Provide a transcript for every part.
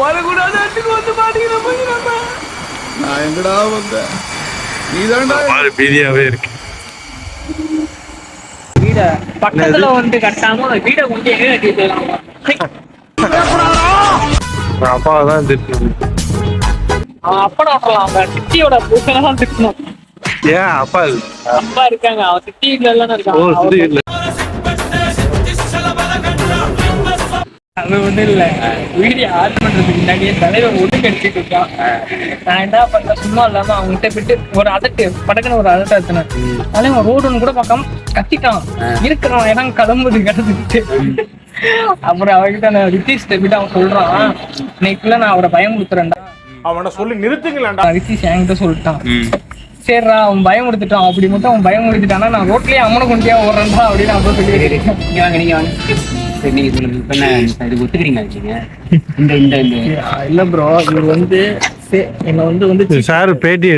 வரக்கூடாத இடத்துக்கு வந்து மாட்டேங்கிற போய் நம்ம நான் எங்கடா வந்தேன்? நீதான்டா மாதிரி பீதியாவே இருக்கு. வீட பக்கத்துல வந்து கட்டாம வீட கொண்டு எங்க கட்டி போயிடலாம்? அப்பாவை தான் திட்டணும். அவன் சிட்டியோட திட்டணும். ஏன் அப்பா? அப்பா இருக்காங்க. அவன் சிட்டி வீட்டுல எல்லாம் ஓ இருக்கான் அது ஒண்ணும் இல்ல. வீடியோ ஆட் பண்றதுக்கு முன்னாடியே தலைவர் ஒண்ணு கடிச்சிட்டு இருக்கான். நான் என்ன பண்ண சும்மா இல்லாம அவங்ககிட்ட விட்டு ஒரு அதட்டு படக்குன்னு ஒரு அதட்ட எடுத்தினேன் தலைவன் ரோடு ஒன்று கூட பார்க்காம கத்திட்டான். இருக்கிறவன் இடம் கிளம்புது கிடந்துட்டு அப்புறம் அவர்கிட்ட நான் ரித்தீஷ் விட்டு அவன் சொல்றான் இன்னைக்குள்ள நான் அவரை பயமுறுத்துறேன்டா. அவனை சொல்லி நிறுத்துங்களேன்டா. ரித்தீஷ் என்கிட்ட சொல்லிட்டான். சரிடா அவன் பயமுறுத்திட்டான் அப்படி மட்டும் அவன் பயமுறுத்திட்டானா நான் ரோட்லயே அம்மனை கொண்டியா ஓடுறேன்டா அப்படின்னு அவன் சொல்லி நீங்க வாங்க நீங்க வாங்க. சரி நீங்க சொல்லுங்க. இப்ப என்ன இது ஒத்துக்கிறீங்களா இருக்கீங்க? இந்த இந்த இந்த. இல்ல ப்ரோ இவர் வந்து சே- என்னை வந்து வந்து சார் பேட்டி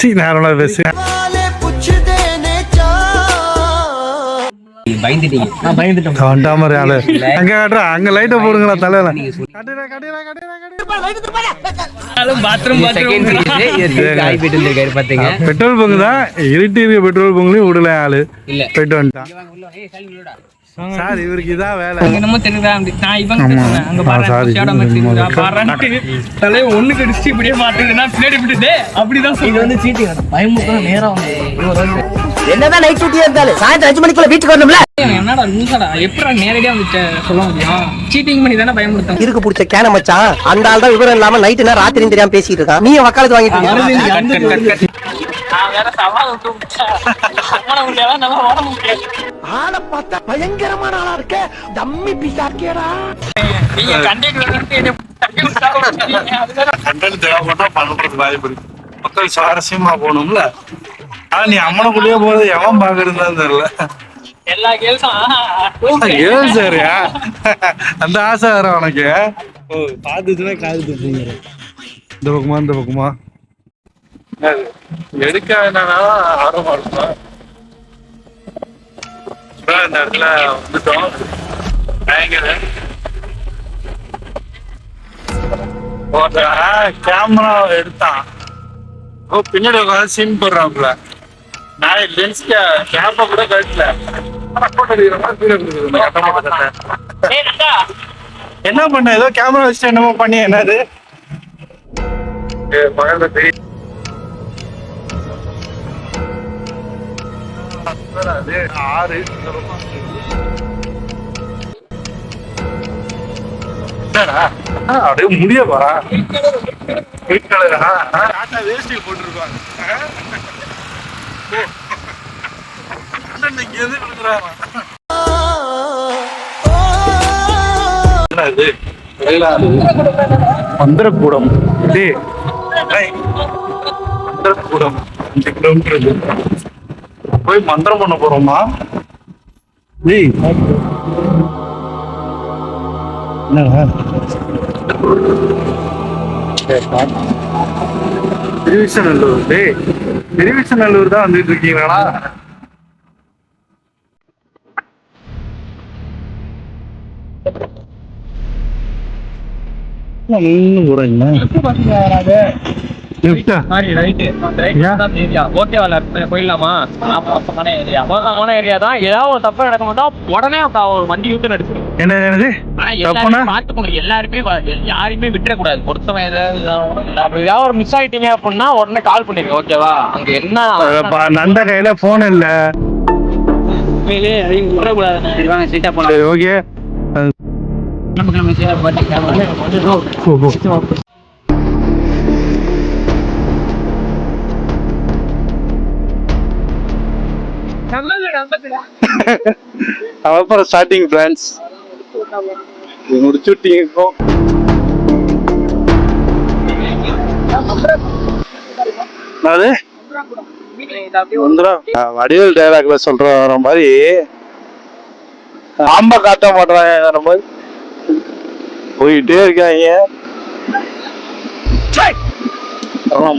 சீ நார்மலா பேசு. பயந்துட்டீங்க. நான் பயந்துட்டேன் கண்டாம ஆளு. அங்க காட்டுறா அங்க லைட்ட போடுங்களா தலையில. சொல்லி இருந்திருக்காரு பாத்தீங்க பெட்ரோல் பங்கு தான். பெட்ரோல் பங்குலயும் விடல ஆளு. இல்ல. போயிட்டு வந்துட்டான் இங்க வாங்க உள்ள வாங்க. ஏய், சாமி உள்ளடா. சார் இவருக்கு இதான் வேலை. என்னமோ தெரியுதா? அப்படி நான் இவன் ஆமா. சொன்னேன் அங்க பாரு sorry. சேட மாதிரி தெரியுதா? பாருன்ட்டு தலையை ஒண்ணு கடிச்சு இப்படியே பின்னாடி விட்டுட்டு அப்படிதான் இது வந்து சீட்டிங் பயமுறுத்தம் நேரா என்னதான் நைட் டியூட்டியா இருந்தாலும் சாயந்தரம் அஞ்சு மணிக்குள்ள வீட்டுக்கு வரணும்ல? என்னடா லூசாடா எப்படா நேரடியா வந்து சொல்ல முடியும்? சீட்டிங் பண்ணி தானே பயமுறுத்தம் இருக்கு பிடிச்ச கேன மச்சான். அந்த ஆள் தான் விவரம் இல்லாம நைட்டு நேரம் ராத்திரி தெரியாம பேசிட்டு இருக்கான். நீ வக்காலத்து வாங்கிட்டு ஆளை பார்த்தா பயங்கரமான ஆளா இருக்க. தம்மி பீஸா இருக்கேடா. நீங்க கண்டென்ட் தேவைப்பட்டா பண்றது வாய்ப்பு இருக்கு. மக்கள் சுவாரஸ்யமா போகணும்ல? ஆனா நீ அம்மனுக்குள்ளேயே போறது எவன் பாக்குறதுன்னு தெரியல. எல்லா கேள்ஸும் ஏன் சரியா அந்த ஆசை வேற உனக்கு. ஓ பாத்துச்சுன்னா காது துப்புங்க இந்த பக்கமா இந்த பக்கமா. எடுக்க என்னன்னா ஆர்வமா இருக்கும்? இந்த இடத்துல வந்துட்டோம். பயங்கர. கேமரா எடுத்தான். ஓ பின்னாடி உட்காந்து சீன் போடுறாப்புல. நான் லென்ஸ் கேப்ப கூட கட்டல என்ன பண்ண? ஏதோ கேமரா வச்சுட்டு என்னமோ பண்ணி என்னது? ஆறு அப்படியே முடிய போறா ஒயிட் கலரா டாட்டா வேஷ்டி போட்டிருப்பாங்க. ஆ? எது கொடுக்குறாங்க இது. மந்திரக்கூடம் மந்திரக்கூடம் அஞ்சு கிலோமீட்டர் போய் மந்திரம் பண்ண போறோமா? டேய் என்னடா? திருவிசநல்லூர் டேய் திருவிசநல்லூர் தான் வந்துட்டு இருக்கீங்களா ஒன்னும் கூட இல்லை லெஃப்டா சாரி ரைட்டு ஏரியா ஓகேவா போயிடலாமா? மோசமான ஏரியா மோசமான ஏரியா தான். ஏதாவது ஒரு தப்பு நடக்கும் போதா உடனே ஒரு வண்டி யூட்டன் எடுத்து என்ன என்னது? தப்புனா? பார்த்துக்கணும் எல்லாருமே யாரையுமே விட்டுறக்கூடாது. பொருத்தவன் ஏதாவது ஒரு மிஸ் ஆயிட்டீங்க அப்படின்னா உடனே கால் பண்ணிருங்க. ஓகேவா அங்க என்ன நந்த கையில போன் இல்ல. சரி வாங்க ஸ்ட்ரைட்டா போலாம். ஓகே நமக்கு நம்ம அப்புறம் ஸ்டார்டிங் பிரான்ச் முடிச்சு விட்டீங்க இப்போ அது வடிவேல் டைலாக்ல சொல்ற மாதிரி ஆம்ப காட்ட மாட்டாங்க மாதிரி. போயிட்டே இருக்காங்க.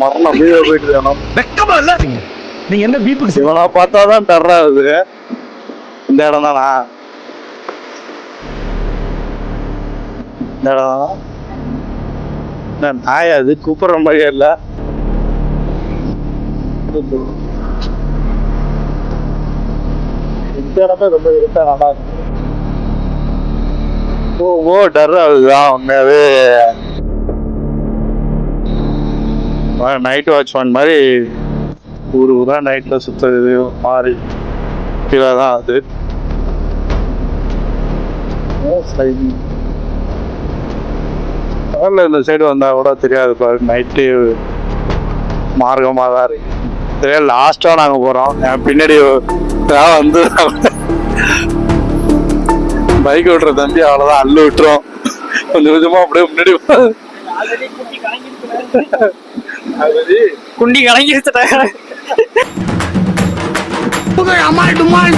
மரணம் அப்படியே போயிட்டு இருக்கானோ நீங்க என்ன பீப்புக்கு இவனா பார்த்தாதான் டர்ரா ஆகுது. இந்த இடம் தானா? இந்த இடம் தானா? என்ன நாய் அது கூப்பிடுற மாதிரியே இல்லை. இந்த இடமே ரொம்ப இருட்டா நல்லா இருக்கு. ஓ ஓ டர் ஆகுதுதான் உண்மையாவே. நைட் வாட்ச்மேன் மாதிரி ஊர் ஊராக நைட்டில் சுற்றுறது மாறி கீழே தான் அது பகலில் இந்த சைடு வந்தால் கூட தெரியாது பாரு நைட்டு மார்க்கமாக தான் இருக்கு. இதே லாஸ்ட்டாக நாங்கள் போகிறோம் என் பின்னாடி வந்து பைக் விட்டுற தம்பி அவ்வளோதான் அள்ளு விட்டுரும். கொஞ்சம் கொஞ்சமாக அப்படியே முன்னாடி குண்டி கலங்கிருச்சு அது குண்டி கலங்கிருச்சுட்டாங்க আমার ডুমাল।